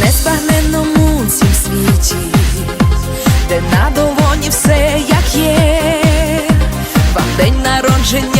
неспагненному цім світі, де на долоні все як є, вам день народження.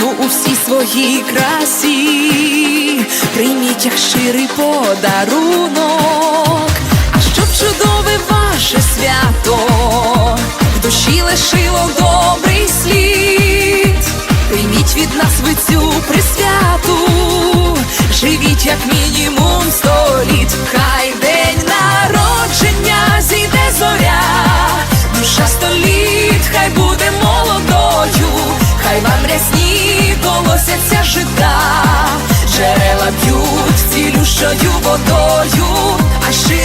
весну у всій своїй красі, прийміть як ширий подарунок, а щоб чудове ваше свято, в душі лишило жита, джерела б'ють цілющою водою, а щира